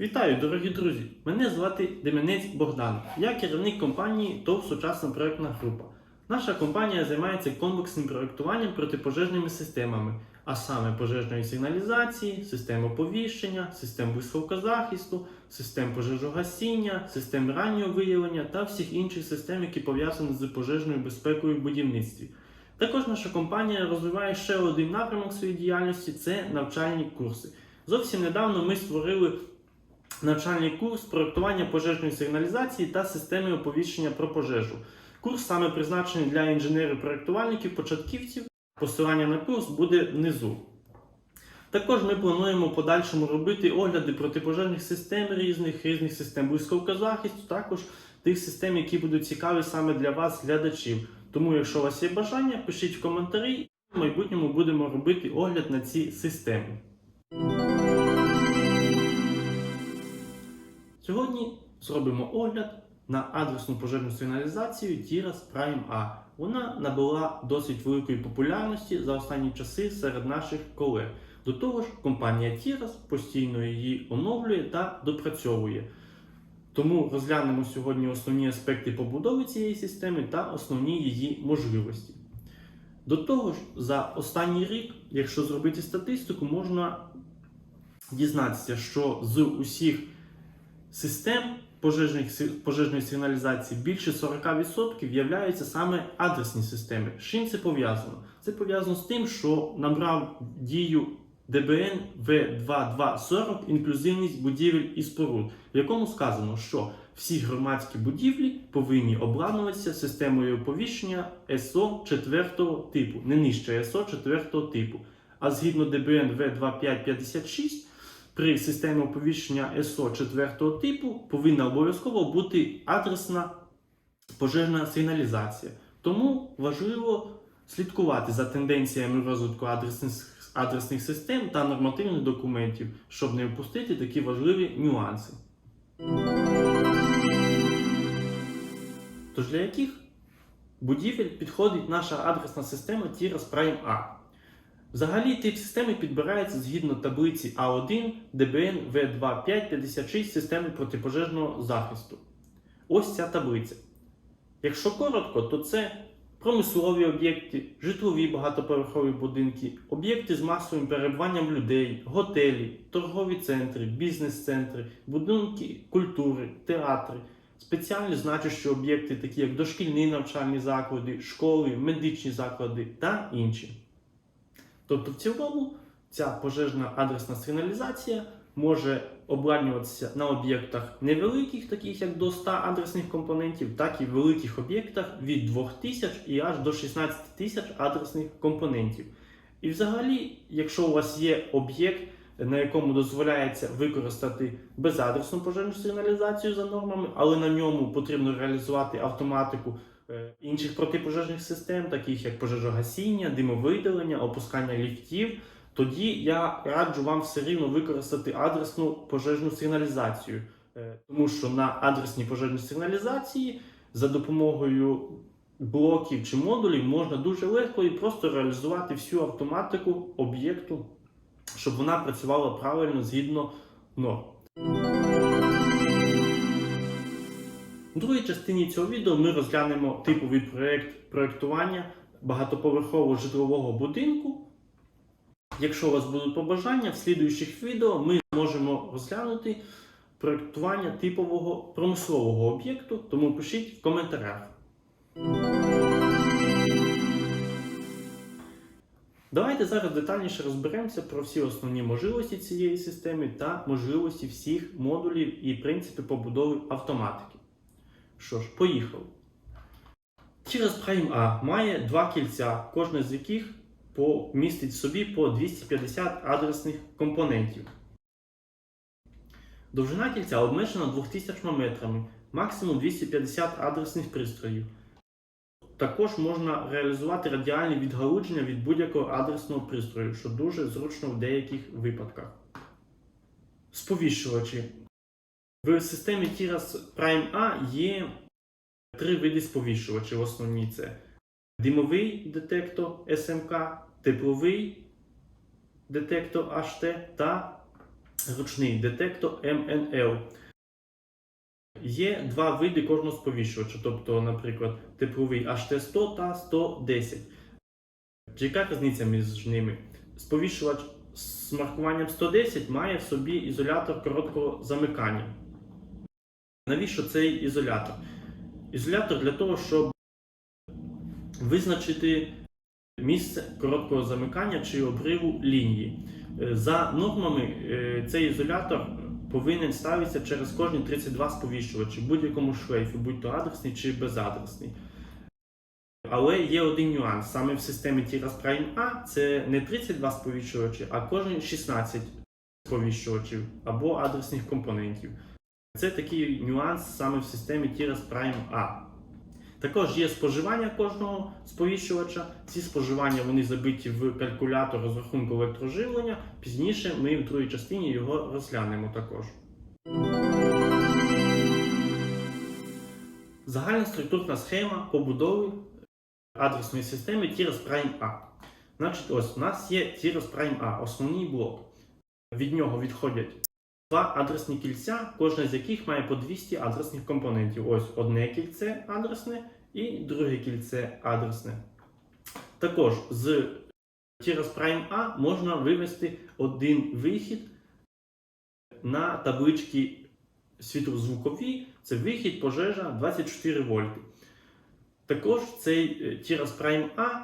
Вітаю, дорогі друзі! Мене звати Деменець Богдан. Я керівник компанії ТОВ Сучасна проєктна група. Наша компанія займається комплексним проєктуванням протипожежними системами, а саме пожежної сигналізації, систем оповіщення, систем високозахисту, систем пожежогасіння, систем раннього виявлення та всіх інших систем, які пов'язані з пожежною безпекою в будівництві. Також наша компанія розвиває ще один напрямок своєї діяльності це навчальні курси. Зовсім недавно ми створили навчальний курс проектування пожежної сигналізації та системи оповіщення про пожежу. Курс саме призначений для інженерів-проектувальників, початківців. Посилання на курс буде внизу. Також ми плануємо в подальшому робити огляди протипожежних систем різних, різних систем близького захисту, також тих систем, які будуть цікаві саме для вас, глядачів. Тому, якщо у вас є бажання, пишіть в коментарі. В майбутньому будемо робити огляд на ці системи. Сьогодні зробимо огляд на адресну пожежну сигналізацію Tiras Prime A. Вона набула досить великої популярності за останні часи серед наших колег. До того ж, компанія Tiras постійно її оновлює та допрацьовує. Тому розглянемо сьогодні основні аспекти побудови цієї системи та основні її можливості. До того ж, за останній рік, якщо зробити статистику, можна дізнатися, що з усіх систем пожежних, пожежної сигналізації більше 40% являються саме адресні системи. З чим це пов'язано? Це пов'язано з тим, що набрав дію ДБН В2240 інклюзивність будівель і споруд, в якому сказано, що всі громадські будівлі повинні обладнуватися системою оповіщення СО 4 типу, не нижче СО 4 типу. А згідно ДБН В2556, при системі оповіщення СО 4 типу повинна обов'язково бути адресна пожежна сигналізація. Тому важливо слідкувати за тенденціями розвитку адресних, адресних систем та нормативних документів, щоб не впустити такі важливі нюанси. Тож для яких будівель підходить наша адресна система Tiras Prime A? Взагалі тип системи підбирається згідно таблиці А1 ДБН В2556 системи протипожежного захисту. Ось ця таблиця. Якщо коротко, то це промислові об'єкти, житлові багатоповерхові будинки, об'єкти з масовим перебуванням людей, готелі, торгові центри, бізнес-центри, будинки культури, театри, спеціальні значущі об'єкти, такі як дошкільні навчальні заклади, школи, медичні заклади та інші. Тобто, в цілому, ця пожежна адресна сигналізація може обладнюватися на об'єктах невеликих, таких як до 100 адресних компонентів, так і великих об'єктах від 2000 і аж до 16 тисяч адресних компонентів. І взагалі, якщо у вас є об'єкт, на якому дозволяється використати безадресну пожежну сигналізацію за нормами, але на ньому потрібно реалізувати автоматику інших протипожежних систем, таких як пожежогасіння, димовидалення, опускання ліфтів, тоді я раджу вам все рівно використати адресну пожежну сигналізацію. Е, Тому що на адресній пожежній сигналізації за допомогою блоків чи модулів можна дуже легко і просто реалізувати всю автоматику об'єкту, щоб вона працювала правильно згідно норм. У другій частині цього відео ми розглянемо типовий проєкт проєктування багатоповерхового житлового будинку. Якщо у вас будуть побажання, в слідуючих відео ми зможемо розглянути проєктування типового промислового об'єкту, тому пишіть в коментарях. Давайте зараз детальніше розберемося про всі основні можливості цієї системи та можливості всіх модулів і принципи побудови автоматики. Що ж, поїхали. Через Prime A має два кільця, кожне з яких містить в собі по 250 адресних компонентів. Довжина кільця обмежена 2000 метрами, максимум 250 адресних пристроїв. Також можна реалізувати радіальні відгалудження від будь-якого адресного пристрою, що дуже зручно в деяких випадках. Сповіщувачі. В системі Tiras Prime A є три види сповіщувачів. Основні це димовий детектор СМК, тепловий детектор HT та ручний детектор MNL. Є два види кожного сповіщувача, тобто, наприклад, тепловий HT100 та 110. Яка різниця між ними? Сповіщувач з маркуванням 110 має в собі ізолятор короткого замикання. Навіщо цей ізолятор? Ізолятор для того, щоб визначити місце короткого замикання чи обриву лінії. Е, За нормами е, цей ізолятор повинен ставитися через кожні 32 сповіщувачі в будь-якому шлейфі, будь то адресний чи безадресний. Але є один нюанс. Саме в системі Tiras Prime A це не 32 сповіщувачі, а кожні 16 сповіщувачів або адресних компонентів. Це такий нюанс саме в системі Tiras Prime A. Також є споживання кожного сповіщувача. Ці споживання вони забиті в калькулятор розрахунку електроживлення. Пізніше ми в другій частині його розглянемо також. Загальна структурна схема побудови адресної системи Tiras Prime A. Значить, ось у нас є Tiras Prime A, основний блок. Від нього відходять два адресні кільця, кожне з яких має по 200 адресних компонентів. Ось одне кільце адресне і друге кільце адресне. Також з Tiras Prime A можна вивести один вихід на таблички світлозвукові. Це вихід пожежа 24 вольти. Також цей е, Tiras Prime A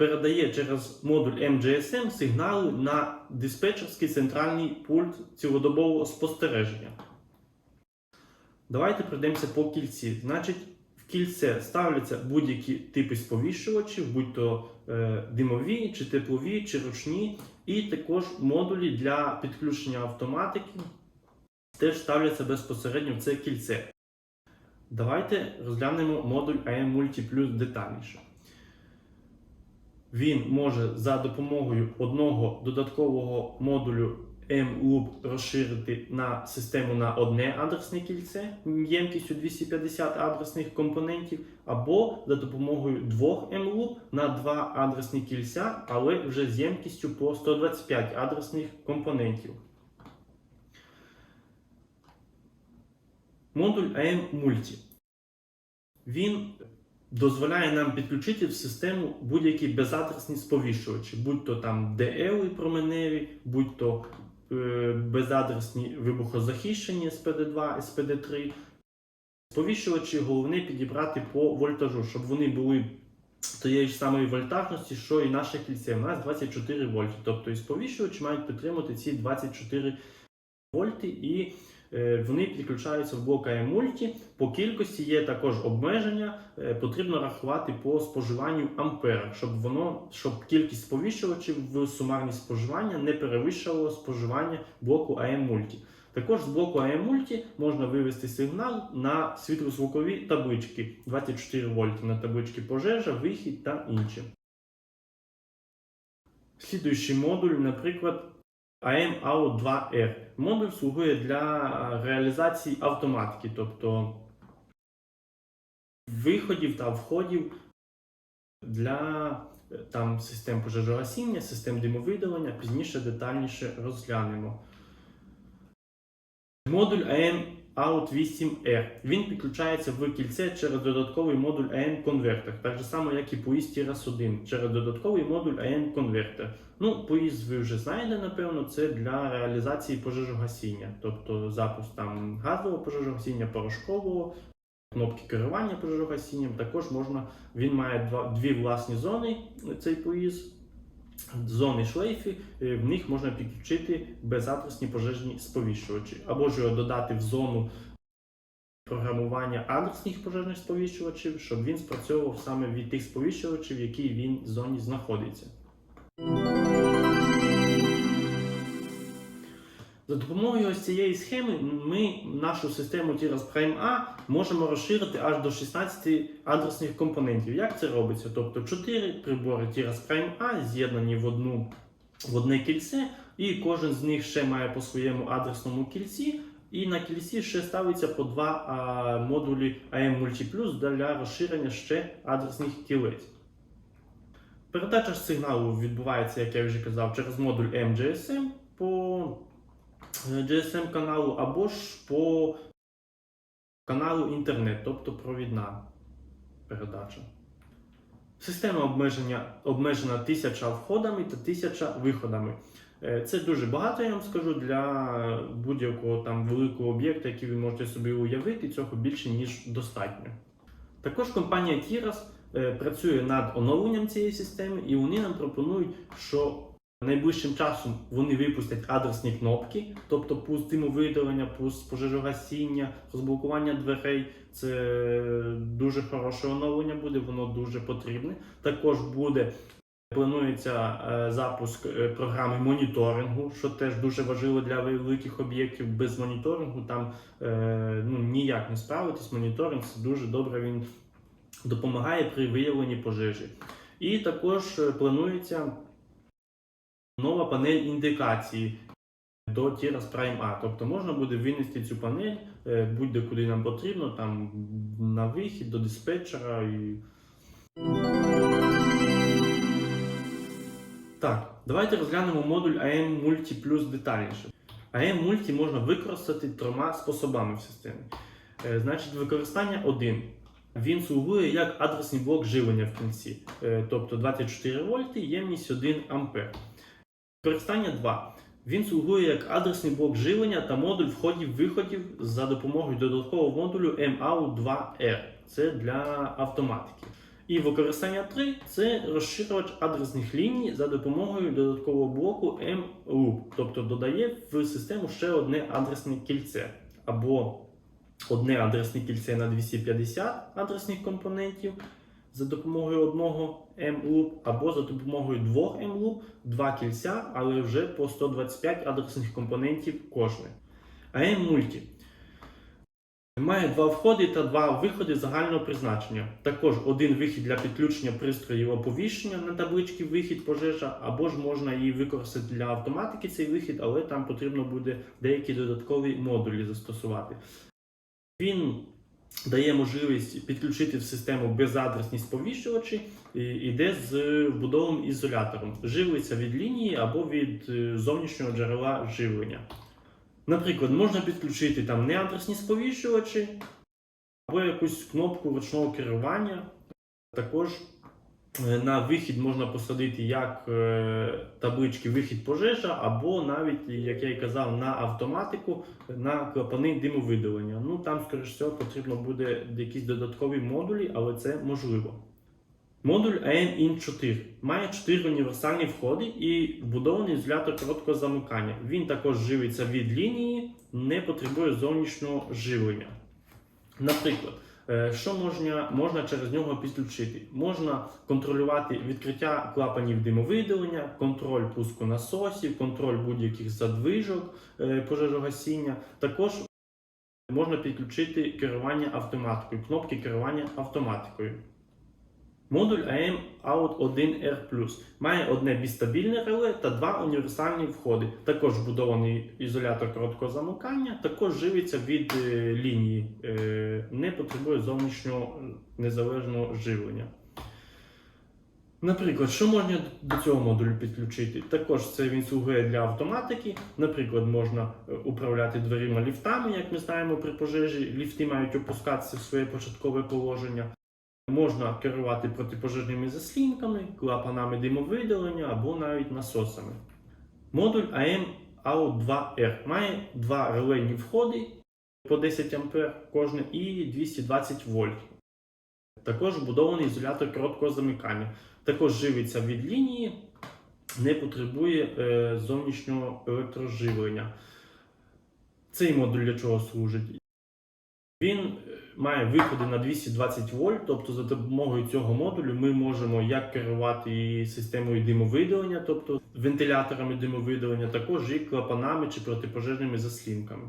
передає через модуль MGSM сигнали на диспетчерський центральний пульт цілодобового спостереження. Давайте пройдемося по кільці. Значить, в кільце ставляться будь-які типи сповіщувачів, будь то е, димові, чи теплові, чи ручні, і також модулі для підключення автоматики теж ставляться безпосередньо в це кільце. Давайте розглянемо модуль AM Multi Plus детальніше. Він може за допомогою одного додаткового модулю M-Loop розширити на систему на одне адресне кільце ємкістю 250 адресних компонентів, або за допомогою двох M-Loop на два адресні кільця, але вже з ємкістю по 125 адресних компонентів. Модуль AM Multi. Він дозволяє нам підключити в систему будь-які безадресні сповіщувачі, будь то там DL променеві, будь то е, безадресні вибухозахищені SPD2, SPD3. Сповіщувачі головне підібрати по вольтажу, щоб вони були тієї ж самої вольтажності, що і наше кільце. У нас 24 вольти. Тобто і сповіщувачі мають підтримувати ці 24 вольти і вони підключаються в блок AM По кількості є також обмеження. Е, Потрібно рахувати по споживанню ампера, щоб воно, щоб кількість сповіщувачів в сумарні споживання не перевищувало споживання блоку AM Також з блоку AM можна вивести сигнал на світлозвукові таблички 24 вольти на таблички пожежа, вихід та інші. Слідуючий модуль, наприклад, AM AO 2R. Модуль слугує для реалізації автоматики, тобто виходів та входів для е, там, систем пожежогасіння, систем димовидалення, пізніше детальніше розглянемо. Модуль AM Out 8R. Він підключається в кільце через додатковий модуль AM конвертер, так же само, як і поїзд Tiras 1 через додатковий модуль AM конвертер. Ну, поїзд ви вже знаєте, напевно, це для реалізації пожежогасіння, тобто запуск там газового пожежогасіння, порошкового, кнопки керування пожежогасінням. Також можна, він має два, дві власні зони, цей поїзд. Зони шлейфи, е, в них можна підключити безадресні пожежні сповіщувачі, або ж його додати в зону програмування адресних пожежних сповіщувачів, щоб він спрацьовував саме від тих сповіщувачів, в якій він в зоні знаходиться. За допомогою ось цієї схеми ми нашу систему Tiras Prime A можемо розширити аж до 16 адресних компонентів. Як це робиться? Тобто 4 прибори Tiras Prime A з'єднані в одну в одне кільце, і кожен з них ще має по своєму адресному кільці. І на кільці ще ставиться по два а, модулі AM Multi Plus для розширення ще адресних кілець. Передача сигналу відбувається, як я вже казав, через модуль MGSM по GSM каналу, або ж по каналу інтернет, тобто провідна передача. Система обмеження обмежена 1000 входами та 1000 виходами. Е, Це дуже багато, я вам скажу, для будь-якого там великого об'єкта, який ви можете собі уявити, цього більше ніж достатньо. Також компанія Tiras е, працює над оновленням цієї системи, і вони нам пропонують, що найближчим часом вони випустять адресні кнопки, тобто пуст димовидалення, пуст пожежогасіння, розблокування дверей. Це дуже хороше оновлення буде, воно дуже потрібне. Також буде Планується е, запуск е, програми моніторингу, що теж дуже важливо для великих об'єктів. Без моніторингу там е, ну, ніяк не справитись. Моніторинг це дуже добре він допомагає при виявленні пожежі. І також планується нова панель індикації до Tiras Prime A. Тобто можна буде винести цю панель е, будь-де куди нам потрібно, там на вихід до диспетчера і. Так, давайте розглянемо модуль AM Multi Plus детальніше. AM Multi можна використати трьома способами в системі. Е, Значить, використання 1. Він слугує як адресний блок живлення в кінці, Е, тобто 24 вольти, ємність 1 ампер. Використання 2. Він слугує як адресний блок живлення та модуль входів-виходів за допомогою додаткового модулю MAU2R. Це для автоматики. І використання 3 це розширювач адресних ліній за допомогою додаткового блоку M-Loop, тобто додає в систему ще одне адресне кільце, або одне адресне кільце на 250 адресних компонентів за допомогою одного M-Loop, або за допомогою двох M-Loop, два кільця, але вже по 125 адресних компонентів кожне. Multi Має два входи та два виходи загального призначення. Також один вихід для підключення пристроїв оповіщення на табличці вихід пожежа, або ж можна її використати для автоматики цей вихід, але там потрібно буде деякі додаткові модулі застосувати. Він дає можливість підключити в систему безадресні сповіщувачі і йде з вбудовим ізолятором. Живиться від лінії або від е, зовнішнього джерела живлення. Наприклад, можна підключити там неадресні сповіщувачі або якусь кнопку ручного керування. Також на вихід можна посадити як е, таблички вихід пожежа, або навіть, як я і казав, на автоматику на клапани димовидалення. Ну там, скоріш всього, потрібно буде якісь додаткові модулі, але це можливо. Модуль AN-IN 4 має 4 універсальні входи і вбудований ізолятор короткого замикання. Він також живиться від лінії, не потребує зовнішнього живлення. Наприклад, е, що можна, можна через нього підключити? Можна контролювати відкриття клапанів димовидалення, контроль пуску насосів, контроль будь-яких задвижок е, пожежогасіння. Також можна підключити керування автоматикою, кнопки керування автоматикою. Модуль AM Out 1R має одне бістабільне реле та два універсальні входи. Також вбудований ізолятор короткого замикання, також живиться від е, лінії, е, не потребує зовнішнього незалежного живлення. Наприклад, що можна до цього модулю підключити? Також це він слугує для автоматики. Наприклад, можна е, управляти дверима ліфтами, як ми знаємо при пожежі. Ліфти мають опускатися в своє початкове положення. Можна керувати протипожежними заслінками, клапанами димовидалення або навіть насосами. Модуль AM AU 2R має два релейні входи по 10 А кожне і 220 вольт. Також вбудований ізолятор короткого замикання. Також живиться від лінії, не потребує е, зовнішнього електроживлення. Цей модуль для чого служить? Він е, має виходи на 220 вольт, тобто за допомогою цього модулю ми можемо як керувати і системою димовидалення, тобто вентиляторами димовидалення, також і клапанами чи протипожежними заслінками.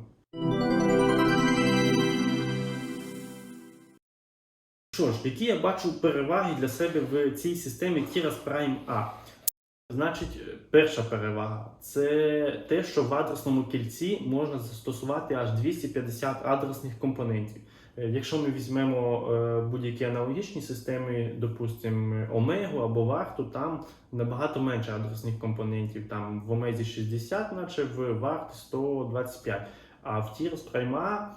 Що ж, які я бачу переваги для себе в цій системі Tiras Prime A? Значить, перша перевага це те, що в адресному кільці можна застосувати аж 250 адресних компонентів. Е, Якщо ми візьмемо е, будь-які аналогічні системи, допустимо, Омегу або Варту, там набагато менше адресних компонентів. Там в Омезі 60, наче в Варт 125, а в Tiers Prime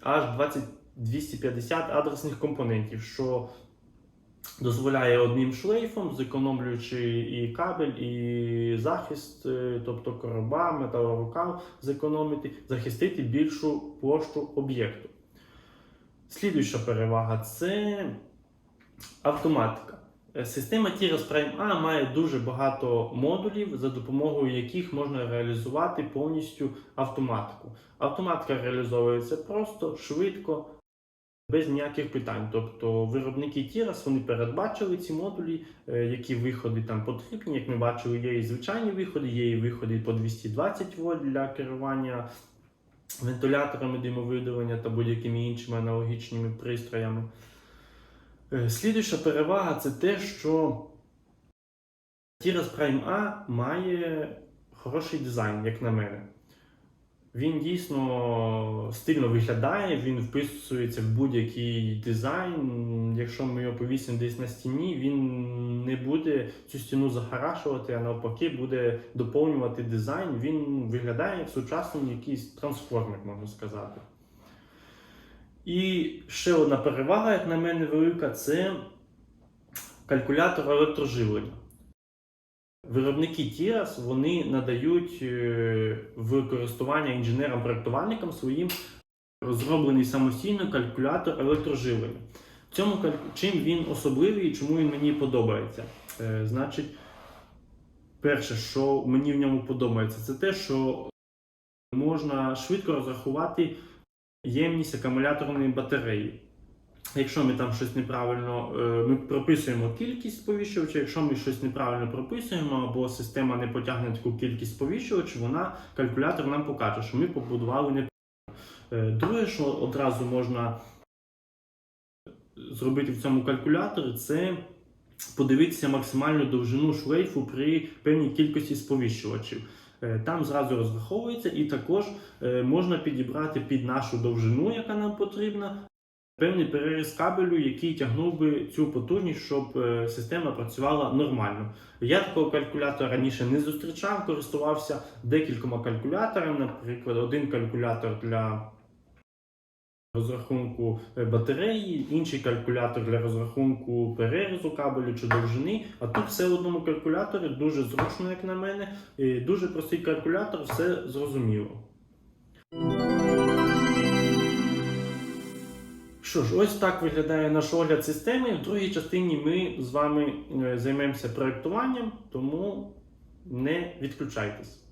аж 20, 250 адресних компонентів, що дозволяє одним шлейфом, зекономлюючи і кабель, і захист, е, тобто короба, металорукав, зекономити, захистити більшу площу об'єкту. Слідуюча перевага це автоматика. Е, Система Tiras Prime A має дуже багато модулів, за допомогою яких можна реалізувати повністю автоматику. Автоматика реалізовується просто, швидко, без ніяких питань. Тобто виробники Tiras вони передбачили ці модулі, е, які виходи там потрібні. Як ми бачили, є і звичайні виходи, є і виходи по 220 вольт для керування вентиляторами димовидалення та будь-якими іншими аналогічними пристроями. Е, Слідуюча перевага це те, що Tiras Prime A має хороший дизайн, як на мене. Він дійсно стильно виглядає, він вписується в будь-який дизайн. Якщо ми його повісимо десь на стіні, він не буде цю стіну захарашувати, а навпаки, буде доповнювати дизайн. Він виглядає як сучасний якийсь трансформер, можна сказати. І ще одна перевага, як на мене, велика, це калькулятор електроживлення. Виробники TIAS вони надають е, в користування інженерам-проєктувальникам своїм розроблений самостійно калькулятор електроживлення. Цьому чим він особливий і чому він мені подобається? Е, Значить, перше, що мені в ньому подобається, це те, що можна швидко розрахувати ємність акумуляторної батареї. Якщо ми там щось неправильно, е, ми прописуємо кількість сповіщувачів, якщо ми щось неправильно прописуємо, або система не потягне таку кількість сповіщувачів, вона калькулятор нам покаже, що ми побудували неправильно. Е, Друге, що одразу можна зробити в цьому калькуляторі, це подивитися максимальну довжину шлейфу при певній кількості сповіщувачів. Е, Там зразу розраховується, і також е, можна підібрати під нашу довжину, яка нам потрібна, певний переріз кабелю, який тягнув би цю потужність, щоб е, система працювала нормально. Я такого калькулятора раніше не зустрічав, користувався декількома калькуляторами, наприклад, один калькулятор для розрахунку е, батареї, інший калькулятор для розрахунку перерізу кабелю чи довжини. А тут все в одному калькуляторі, дуже зручно, як на мене. І дуже простий калькулятор, все зрозуміло. Що ж, ось так виглядає наш огляд системи. В другій частині ми з вами е, займемося проєктуванням, тому не відключайтесь.